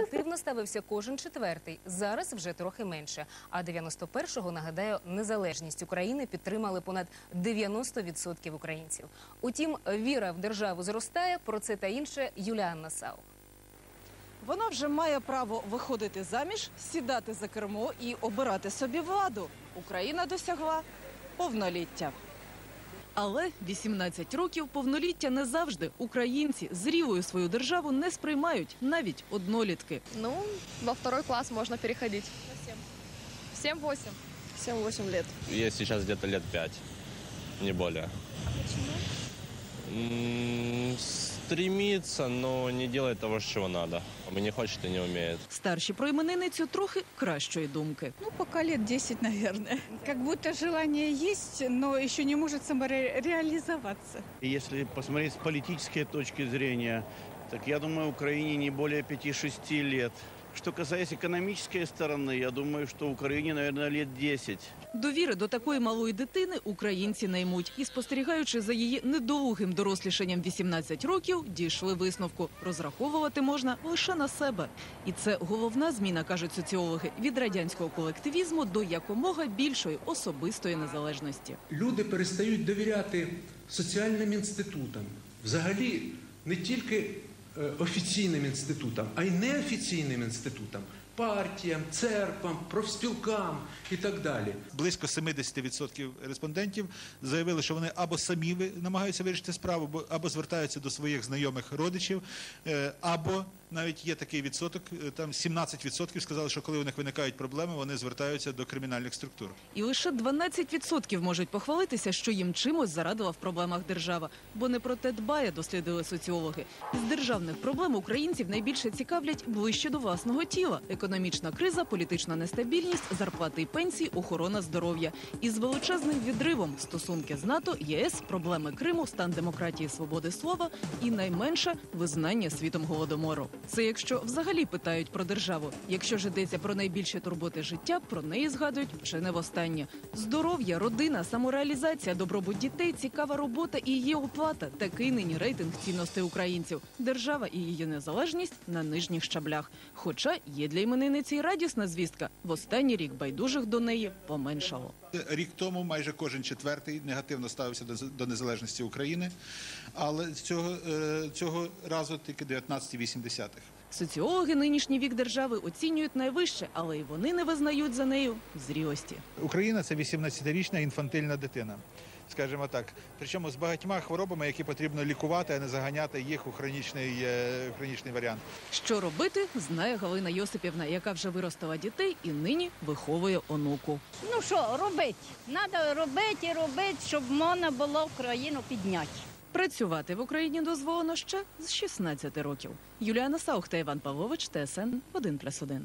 Активно ставився кожен четвертий. Зараз вже трохи менше. А 91-го, нагадаю, незалежність України підтримали понад 90% українців. Утім, віра в державу зростає. Про це та інше Юліанна Сау. Вона вже має право виходити заміж, сідати за кермо і обирати собі владу. Україна досягла повноліття. Але 18 років повноліття не завжди. Українці зрівою свою державу не сприймають навіть однолітки. Ну, во второй класс можно переходить. Семь-восемь. 7-8 лет. Ей сейчас где-то лет пять, не более. М, Стремится, но не делает того, чего надо. Не хочет и не умеет. Старші про іменинницю трохи кращої думки. Ну, пока лет 10, наверное. Как будто желание есть, но еще не может самореализоваться. И Если посмотреть с политической точки зрения, так я думаю, Украине не более 5-6 лет. Что касается экономической стороны, я думаю, что Украине, наверное, лет 10. Довіри до такої малої дитини українці не ймуть. І спостерігаючи за її недолугим дорослішанням 18 років, дійшли висновку. Розраховувати можна лише на себе. І це головна зміна, кажуть соціологи, від радянського колективізму до якомога більшої особистої незалежності. люди перестають довіряти соціальним інститутам, взагалі не тільки офіційним інститутам, а й неофіційним інститутам, партіям, церквам, профспілкам і так далі. близько 70% респондентів заявили, що вони або самі ви- намагаються вирішити справу, або- або звертаються до своїх знайомих родичів, е, або навіть є такий відсоток, е, там 17% сказали, що коли у них виникають проблеми, вони звертаються до кримінальних структур. І лише 12% можуть похвалитися, що їм чимось зарадила в проблемах держава. Бо не про те дбає, дослідили соціологи. З державних проблем українців найбільше цікавлять ближче до власного тіла: економічна криза, політична нестабільність, зарплати і пенсії, охорона здоров'я. І з величезним відривом стосунки з НАТО, ЄС, проблеми Криму, стан демократії, свободи слова і найменше визнання світом голодомору. Це якщо взагалі питають про державу. Якщо ж йдеться про найбільші турботи життя, про неї згадують чи не востаннє. Здоров'я, родина, самореалізація, добробут дітей, цікава робота і її оплата. Такий нині рейтинг цінностей українців. Держава і її незалежність на нижніх щаблях. Хоча є для іменинниці радісна звістка. В останній рік байдужих до неї поменшало. Рік тому майже кожен четвертий негативно ставився до, до незалежності України, але цього, е, цього разу тільки 19,8. Соціологи нинішній вік держави оцінюють найвище, але й вони не визнають за нею зрілості. Україна це 18-річна інфантильна дитина. Скажімо так, причому з багатьма хворобами, які потрібно лікувати, а не заганяти їх у хронічний, е, хронічний варіант. Що робити, знає Галина Йосипівна, яка вже виростила дітей і нині виховує онуку. Ну що, робити? Треба робити і робити, щоб можна було Україну підняти. Працювати в Україні дозволено ще з 16 років. Юліана Саух та Іван Павлович, ТСН 1+,1.